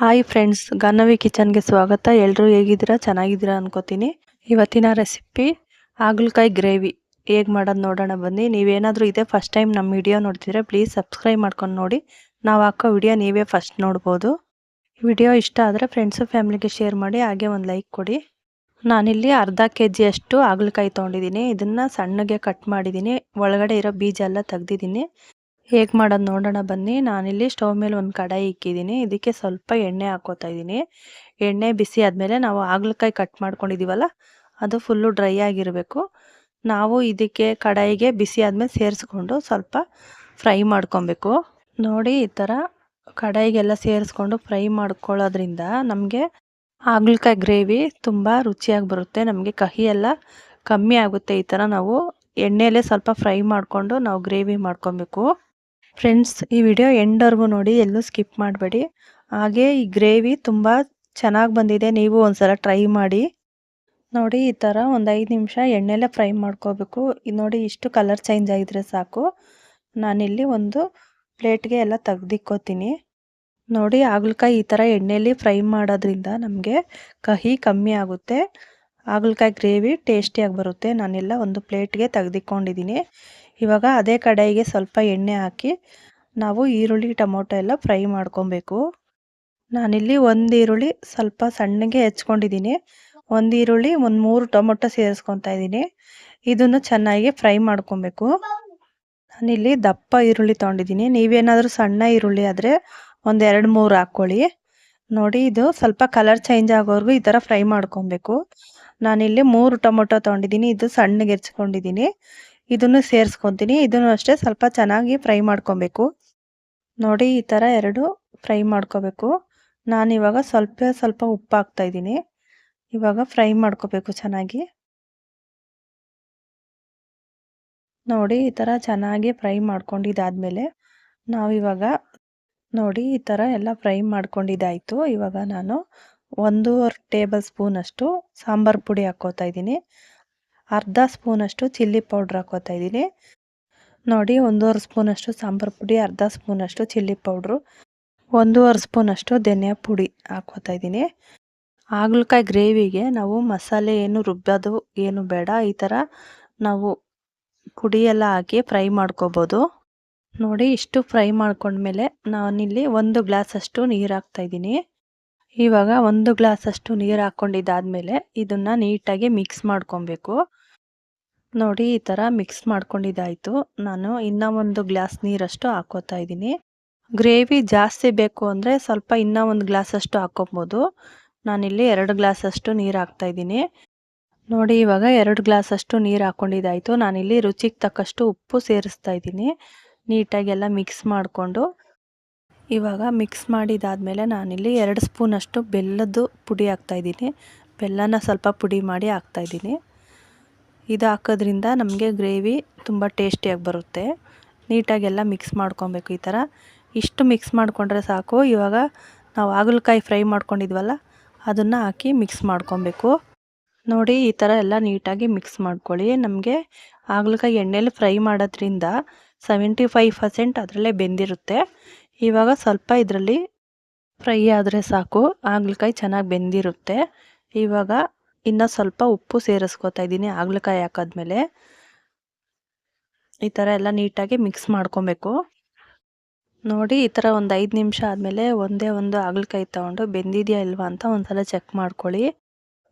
Hi friends ಗನ್ನವಿ ಕಿಚನ್ಗೆ ಸ್ವಾಗತ. ಎಲ್ಲರೂ ಹೇಗಿದ್ದೀರಾ? ಚೆನ್ನಾಗಿದ್ದೀರಾ ಅನ್ಕೋತೀನಿ. ಇವತ್ತಿನ ರೆಸಿಪಿ ಹಾಗಲಕಾಯಿ ಗ್ರೇವಿ ಹೇಗೆ ಮಾಡೋದು ನೋಡೋಣ ಬನ್ನಿ. ನೀವೇನಾದರೂ ಇದೇ ಫಸ್ಟ್ ಟೈಮ್ ನಮ್ಮ ವಿಡಿಯೋ ನೋಡ್ತಿದ್ರೆ ಪ್ಲೀಸ್ ಸಬ್ಸ್ಕ್ರೈಬ್ ಮಾಡ್ಕೊಂಡು ನೋಡಿ. ನಾವು ಹಾಕೋ ವಿಡಿಯೋ ನೀವೇ ಫಸ್ಟ್ ನೋಡ್ಬೋದು. ವಿಡಿಯೋ ಇಷ್ಟ ಆದರೆ ಫ್ರೆಂಡ್ಸು ಫ್ಯಾಮಿಲಿಗೆ ಶೇರ್ ಮಾಡಿ, ಹಾಗೆ ಒಂದು ಲೈಕ್ ಕೊಡಿ. ನಾನಿಲ್ಲಿ ಅರ್ಧ ಕೆ ಜಿಯಷ್ಟು ಹಾಗಲಕಾಯಿ ತೊಗೊಂಡಿದ್ದೀನಿ. ಇದನ್ನು ಸಣ್ಣಗೆ ಕಟ್ ಮಾಡಿದ್ದೀನಿ. ಒಳಗಡೆ ಇರೋ ಬೀಜ ಎಲ್ಲ ತೆಗ್ದಿದ್ದೀನಿ. ಹೇಗೆ ಮಾಡೋದು ನೋಡೋಣ ಬನ್ನಿ. ನಾನಿಲ್ಲಿ ಸ್ಟವ್ ಮೇಲೆ ಒಂದು ಕಡಾಯಿ ಇಕ್ಕಿದ್ದೀನಿ. ಇದಕ್ಕೆ ಸ್ವಲ್ಪ ಎಣ್ಣೆ ಹಾಕೋತಾ ಇದ್ದೀನಿ. ಎಣ್ಣೆ ಬಿಸಿ ಆದಮೇಲೆ ನಾವು ಹಾಗಲಕಾಯಿ ಕಟ್ ಮಾಡ್ಕೊಂಡಿದ್ದೀವಲ್ಲ ಅದು ಫುಲ್ಲು ಡ್ರೈ ಆಗಿರಬೇಕು. ನಾವು ಇದಕ್ಕೆ ಕಡಾಯಿಗೆ ಬಿಸಿ ಆದಮೇಲೆ ಸೇರಿಸ್ಕೊಂಡು ಸ್ವಲ್ಪ ಫ್ರೈ ಮಾಡ್ಕೊಬೇಕು. ನೋಡಿ, ಈ ಥರ ಕಡಾಯಿಗೆಲ್ಲ ಸೇರಿಸ್ಕೊಂಡು ಫ್ರೈ ಮಾಡ್ಕೊಳ್ಳೋದ್ರಿಂದ ನಮಗೆ ಹಾಗಲಕಾಯಿ ಗ್ರೇವಿ ತುಂಬ ರುಚಿಯಾಗಿ ಬರುತ್ತೆ. ನಮಗೆ ಕಹಿ ಎಲ್ಲ ಕಮ್ಮಿ ಆಗುತ್ತೆ. ಈ ಥರ ನಾವು ಎಣ್ಣೆಯಲ್ಲೇ ಸ್ವಲ್ಪ ಫ್ರೈ ಮಾಡಿಕೊಂಡು ನಾವು ಗ್ರೇವಿ ಮಾಡ್ಕೊಬೇಕು. ಫ್ರೆಂಡ್ಸ್ ಈ ವಿಡಿಯೋ ಎಂಡ್ವರೆಗೂ ನೋಡಿ, ಎಲ್ಲೂ ಸ್ಕಿಪ್ ಮಾಡಬೇಡಿ. ಹಾಗೆ ಈ ಗ್ರೇವಿ ತುಂಬ ಚೆನ್ನಾಗಿ ಬಂದಿದೆ, ನೀವು ಒಂದ್ಸಲ ಟ್ರೈ ಮಾಡಿ. ನೋಡಿ, ಈ ಥರ ಒಂದು ಐದು ನಿಮಿಷ ಎಣ್ಣೆಲೆ ಫ್ರೈ ಮಾಡ್ಕೋಬೇಕು. ನೋಡಿ, ಇಷ್ಟು ಕಲರ್ ಚೇಂಜ್ ಆಗಿದ್ರೆ ಸಾಕು. ನಾನಿಲ್ಲಿ ಒಂದು ಪ್ಲೇಟ್ಗೆ ಎಲ್ಲ ತೆಗ್ದಿಕ್ಕೋತೀನಿ. ನೋಡಿ, ಹಾಗಲಕಾಯಿ ಈ ಥರ ಎಣ್ಣೆಯಲ್ಲಿ ಫ್ರೈ ಮಾಡೋದ್ರಿಂದ ನಮಗೆ ಕಹಿ ಕಮ್ಮಿ ಆಗುತ್ತೆ. ಹಾಗಲಕಾಯಿ ಗ್ರೇವಿ ಟೇಸ್ಟಿಯಾಗಿ ಬರುತ್ತೆ. ನಾನೆಲ್ಲ ಒಂದು ಪ್ಲೇಟ್ಗೆ ತೆಗ್ದಿಕೊಂಡಿದ್ದೀನಿ ಇವಾಗ ಅದೇ ಕಡಾಯಿಗೆ ಸ್ವಲ್ಪ ಎಣ್ಣೆ ಹಾಕಿ ನಾವು ಈರುಳ್ಳಿ, ಟೊಮೊಟೊ ಎಲ್ಲ ಫ್ರೈ ಮಾಡ್ಕೊಬೇಕು. ನಾನಿಲ್ಲಿ ಒಂದು ಈರುಳ್ಳಿ ಸ್ವಲ್ಪ ಸಣ್ಣಗೆ ಹೆಚ್ಕೊಂಡಿದ್ದೀನಿ. ಒಂದು ಈರುಳ್ಳಿ, ಒಂದು ಮೂರು ಟೊಮೊಟೊ ಸೇರಿಸ್ಕೊತಾ ಇದ್ದೀನಿ. ಇದನ್ನು ಚೆನ್ನಾಗಿ ಫ್ರೈ ಮಾಡ್ಕೊಬೇಕು. ನಾನಿಲ್ಲಿ ದಪ್ಪ ಈರುಳ್ಳಿ ತೊಗೊಂಡಿದ್ದೀನಿ. ನೀವೇನಾದರೂ ಸಣ್ಣ ಈರುಳ್ಳಿ ಆದರೆ ಒಂದು ಎರಡು ಮೂರು ಹಾಕ್ಕೊಳ್ಳಿ. ನೋಡಿ, ಇದು ಸ್ವಲ್ಪ ಕಲರ್ ಚೇಂಜ್ ಆಗೋವರೆಗೂ ಈ ಥರ ಫ್ರೈ ಮಾಡ್ಕೊಬೇಕು. ನಾನಿಲ್ಲಿ ಮೂರು ಟೊಮೊಟೊ ತೊಗೊಂಡಿದ್ದೀನಿ. ಇದು ಸಣ್ಣಗೆ ಹೆಚ್ಕೊಂಡಿದ್ದೀನಿ. ಇದನ್ನು ಸೇರಿಸ್ಕೊತೀನಿ. ಇದನ್ನು ಅಷ್ಟೇ ಸ್ವಲ್ಪ ಚೆನ್ನಾಗಿ ಫ್ರೈ ಮಾಡ್ಕೊಬೇಕು. ನೋಡಿ, ಈ ಥರ ಎರಡು ಫ್ರೈ ಮಾಡ್ಕೋಬೇಕು. ನಾನಿವಾಗ ಸ್ವಲ್ಪ ಸ್ವಲ್ಪ ಉಪ್ಪು ಹಾಕ್ತಾ ಇದ್ದೀನಿ. ಇವಾಗ ಫ್ರೈ ಮಾಡ್ಕೋಬೇಕು ಚೆನ್ನಾಗಿ. ನೋಡಿ, ಈ ಥರ ಚೆನ್ನಾಗಿ ಫ್ರೈ ಮಾಡ್ಕೊಂಡಿದ್ದಾದಮೇಲೆ ನಾವಿವಾಗ ನೋಡಿ, ಈ ಥರ ಎಲ್ಲ ಫ್ರೈ ಮಾಡ್ಕೊಂಡಿದ್ದಾಯಿತು. ಇವಾಗ ನಾನು ಒಂದೂವರೆ ಟೇಬಲ್ ಸ್ಪೂನಷ್ಟು ಸಾಂಬಾರು ಪುಡಿ ಹಾಕ್ಕೋತಾ ಇದ್ದೀನಿ. ಅರ್ಧ ಸ್ಪೂನಷ್ಟು ಚಿಲ್ಲಿ ಪೌಡ್ರ್ ಹಾಕೋತಾ ಇದ್ದೀನಿ. ನೋಡಿ, ಒಂದೂವರೆ ಸ್ಪೂನಷ್ಟು ಸಾಂಬಾರು ಪುಡಿ, ಅರ್ಧ ಸ್ಪೂನಷ್ಟು ಚಿಲ್ಲಿ ಪೌಡ್ರು, ಒಂದೂವರೆ ಸ್ಪೂನಷ್ಟು ಧನಿಯಾ ಪುಡಿ ಹಾಕೋತಾ ಇದ್ದೀನಿ. ಹಾಗಲಕಾಯಿ ಗ್ರೇವಿಗೆ ನಾವು ಮಸಾಲೆ ಏನು ರುಬ್ಬೋದು ಏನು ಬೇಡ, ಈ ಥರ ನಾವು ಪುಡಿ ಎಲ್ಲ ಹಾಕಿ ಫ್ರೈ ಮಾಡ್ಕೋಬೋದು. ನೋಡಿ, ಇಷ್ಟು ಫ್ರೈ ಮಾಡ್ಕೊಂಡ್ಮೇಲೆ ನಾನಿಲ್ಲಿ ಒಂದು ಗ್ಲಾಸಷ್ಟು ನೀರು ಹಾಕ್ತಾ ಇದ್ದೀನಿ. ಇವಾಗ ಒಂದು ಗ್ಲಾಸಷ್ಟು ನೀರು ಹಾಕ್ಕೊಂಡಿದ್ದಾದಮೇಲೆ ಇದನ್ನು ನೀಟಾಗಿ ಮಿಕ್ಸ್ ಮಾಡ್ಕೊಬೇಕು. ನೋಡಿ, ಈ ಥರ ಮಿಕ್ಸ್ ಮಾಡ್ಕೊಂಡಿದ್ದಾಯಿತು. ನಾನು ಇನ್ನೂ ಒಂದು ಗ್ಲಾಸ್ ನೀರಷ್ಟು ಹಾಕೋತಾ ಇದ್ದೀನಿ. ಗ್ರೇವಿ ಜಾಸ್ತಿ ಬೇಕು ಅಂದರೆ ಸ್ವಲ್ಪ ಇನ್ನೂ ಒಂದು ಗ್ಲಾಸಷ್ಟು ಹಾಕ್ಕೊಬೋದು ನಾನಿಲ್ಲಿ ಎರಡು ಗ್ಲಾಸಷ್ಟು ನೀರು ಹಾಕ್ತಾ ಇದ್ದೀನಿ. ನೋಡಿ, ಇವಾಗ ಎರಡು ಗ್ಲಾಸಷ್ಟು ನೀರು ಹಾಕ್ಕೊಂಡಿದ್ದಾಯಿತು ನಾನಿಲ್ಲಿ ರುಚಿಗೆ ತಕ್ಕಷ್ಟು ಉಪ್ಪು ಸೇರಿಸ್ತಾ ಇದ್ದೀನಿ. ನೀಟಾಗಿ ಎಲ್ಲ ಮಿಕ್ಸ್ ಮಾಡಿಕೊಂಡು ಇವಾಗ ಮಿಕ್ಸ್ ಮಾಡಿದಾದಮೇಲೆ ನಾನಿಲ್ಲಿ ಎರಡು ಸ್ಪೂನಷ್ಟು ಬೆಲ್ಲದ್ದು ಪುಡಿ ಹಾಕ್ತಾಯಿದ್ದೀನಿ ಬೆಲ್ಲನ ಸ್ವಲ್ಪ ಪುಡಿ ಮಾಡಿ ಹಾಕ್ತಾಯಿದ್ದೀನಿ ಇದು ಹಾಕೋದ್ರಿಂದ ನಮಗೆ ಗ್ರೇವಿ ತುಂಬ ಟೇಸ್ಟಿಯಾಗಿ ಬರುತ್ತೆ. ನೀಟಾಗೆಲ್ಲ ಮಿಕ್ಸ್ ಮಾಡ್ಕೊಬೇಕು ಈ ಥರ. ಇಷ್ಟು ಮಿಕ್ಸ್ ಮಾಡಿಕೊಂಡ್ರೆ ಸಾಕು. ಇವಾಗ ನಾವು ಹಾಗಲಕಾಯಿ ಫ್ರೈ ಮಾಡ್ಕೊಂಡಿದ್ವಲ್ಲ, ಅದನ್ನು ಹಾಕಿ ಮಿಕ್ಸ್ ಮಾಡ್ಕೊಬೇಕು. ನೋಡಿ, ಈ ಥರ ಎಲ್ಲ ನೀಟಾಗಿ ಮಿಕ್ಸ್ ಮಾಡ್ಕೊಳ್ಳಿ. ನಮಗೆ ಹಾಗಲಕಾಯಿ ಎಣ್ಣೆಲಿ ಫ್ರೈ ಮಾಡೋದ್ರಿಂದ ಸೆವೆಂಟಿ ಫೈವ್ ಪರ್ಸೆಂಟ್ ಅದರಲ್ಲೇ ಬೆಂದಿರುತ್ತೆ. ಇವಾಗ ಸ್ವಲ್ಪ ಇದರಲ್ಲಿ ಫ್ರೈ ಆದರೆ ಸಾಕು. ಹಾಗಲಕಾಯಿ ಚೆನ್ನಾಗಿ ಬೆಂದಿರುತ್ತೆ. ಇವಾಗ ಇನ್ನು ಸ್ವಲ್ಪ ಉಪ್ಪು ಸೇರಿಸ್ಕೊತಾ ಇದ್ದೀನಿ ಹಾಗಲಕಾಯಿ ಹಾಕಾದ್ಮೇಲೆ. ಈ ಥರ ಎಲ್ಲ ನೀಟಾಗಿ ಮಿಕ್ಸ್ ಮಾಡ್ಕೊಬೇಕು. ನೋಡಿ, ಈ ಥರ ಒಂದು ಐದು ನಿಮಿಷ ಆದಮೇಲೆ ಒಂದೇ ಒಂದು ಹಾಗಲಕಾಯಿ ತೊಗೊಂಡು ಬೆಂದಿದೆಯಾ ಇಲ್ವಾ ಅಂತ ಒಂದ್ಸಲ ಚೆಕ್ ಮಾಡ್ಕೊಳ್ಳಿ.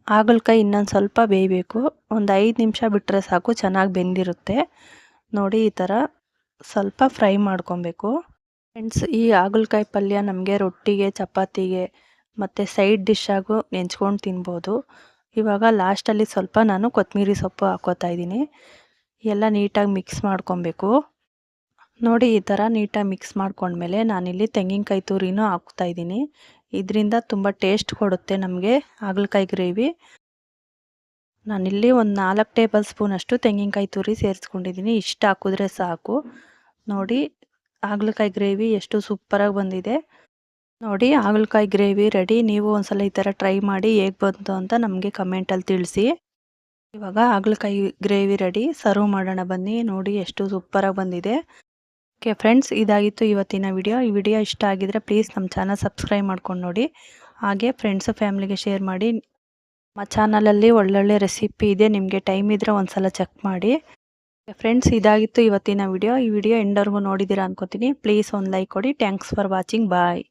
ಹಾಗಲಕಾಯಿ ಇನ್ನೊಂದು ಸ್ವಲ್ಪ ಬೇಯಬೇಕು. ಒಂದು ಐದು ನಿಮಿಷ ಬಿಟ್ಟರೆ ಸಾಕು, ಚೆನ್ನಾಗಿ ಬೆಂದಿರುತ್ತೆ. ನೋಡಿ, ಈ ಥರ ಸ್ವಲ್ಪ ಫ್ರೈ ಮಾಡ್ಕೊಬೇಕು. ಫ್ರೆಂಡ್ಸ್ ಈ ಹಾಗಲಕಾಯಿ ಪಲ್ಯ ನಮಗೆ ರೊಟ್ಟಿಗೆ, ಚಪಾತಿಗೆ ಮತ್ತು ಸೈಡ್ ಡಿಶ್ಶಾಗೂ ನೆಂಚ್ಕೊಂಡು ತಿನ್ಬೋದು. ಇವಾಗ ಲಾಸ್ಟಲ್ಲಿ ಸ್ವಲ್ಪ ನಾನು ಕೊತ್ತಂಬರಿ ಸೊಪ್ಪು ಹಾಕೋತಾ ಇದ್ದೀನಿ. ಎಲ್ಲ ನೀಟಾಗಿ ಮಿಕ್ಸ್ ಮಾಡ್ಕೊಬೇಕು. ನೋಡಿ, ಈ ಥರ ನೀಟಾಗಿ ಮಿಕ್ಸ್ ಮಾಡ್ಕೊಂಡ್ಮೇಲೆ ನಾನಿಲ್ಲಿ ತೆಂಗಿನಕಾಯಿ ತುರಿನೂ ಹಾಕ್ತಾ ಇದ್ದೀನಿ. ಇದರಿಂದ ತುಂಬ ಟೇಸ್ಟ್ ಕೊಡುತ್ತೆ ನಮಗೆ ಹಾಗಲಕಾಯಿ ಗ್ರೇವಿ ನಾನಿಲ್ಲಿ ಒಂದು ನಾಲ್ಕು ಟೇಬಲ್ ಸ್ಪೂನಷ್ಟು ತೆಂಗಿನಕಾಯಿ ತುರಿ ಸೇರಿಸ್ಕೊಂಡಿದ್ದೀನಿ. ಇಷ್ಟು ಹಾಕಿದ್ರೆ ಸಾಕು. ನೋಡಿ ಹಾಗಲಕಾಯಿ ಗ್ರೇವಿ ಎಷ್ಟು ಸೂಪರಾಗಿ ಬಂದಿದೆ. ನೋಡಿ, ಹಾಗಲಕಾಯಿ ಗ್ರೇವಿ ರೆಡಿ. ನೀವು ಒಂದ್ಸಲ ಈ ಥರ ಟ್ರೈ ಮಾಡಿ ಹೇಗೆ ಬಂತು ಅಂತ ನಮಗೆ ಕಮೆಂಟಲ್ಲಿ ತಿಳಿಸಿ. ಇವಾಗ ಹಾಗಲಕಾಯಿ ಗ್ರೇವಿ ರೆಡಿ. ಸರ್ವ್ ಮಾಡೋಣ ಬನ್ನಿ. ನೋಡಿ, ಎಷ್ಟು ಸೂಪರಾಗಿ ಬಂದಿದೆ. ಓಕೆ ಫ್ರೆಂಡ್ಸ್, ಇದಾಗಿತ್ತು ಇವತ್ತಿನ ವಿಡಿಯೋ. ಈ ವಿಡಿಯೋ ಇಷ್ಟ ಆಗಿದ್ರೆ ಪ್ಲೀಸ್ ನಮ್ಮ ಚಾನಲ್ ಸಬ್ಸ್ಕ್ರೈಬ್ ಮಾಡ್ಕೊಂಡು ನೋಡಿ. ಹಾಗೆ ಫ್ರೆಂಡ್ಸು, ಫ್ಯಾಮಿಲಿಗೆ ಶೇರ್ ಮಾಡಿ. ನಮ್ಮ ಚಾನಲಲ್ಲಿ ಒಳ್ಳೊಳ್ಳೆ ರೆಸಿಪಿ ಇದೆ. ನಿಮಗೆ ಟೈಮ್ ಇದ್ದರೆ ಒಂದ್ಸಲ ಚೆಕ್ ಮಾಡಿ. ಫ್ರೆಂಡ್ಸ್ ಇದಾಗಿತ್ತು ಇವತ್ತಿನ ವಿಡಿಯೋ ಈ ವಿಡಿಯೋ ಎಂಡರ್ಗೂ ನೋಡಿದ್ದೀರಾ ಅನ್ಕೋತೀನಿ. ಪ್ಲೀಸ್ ಒಂದು ಲೈಕ್ ಕೊಡಿ. Thanks for watching bye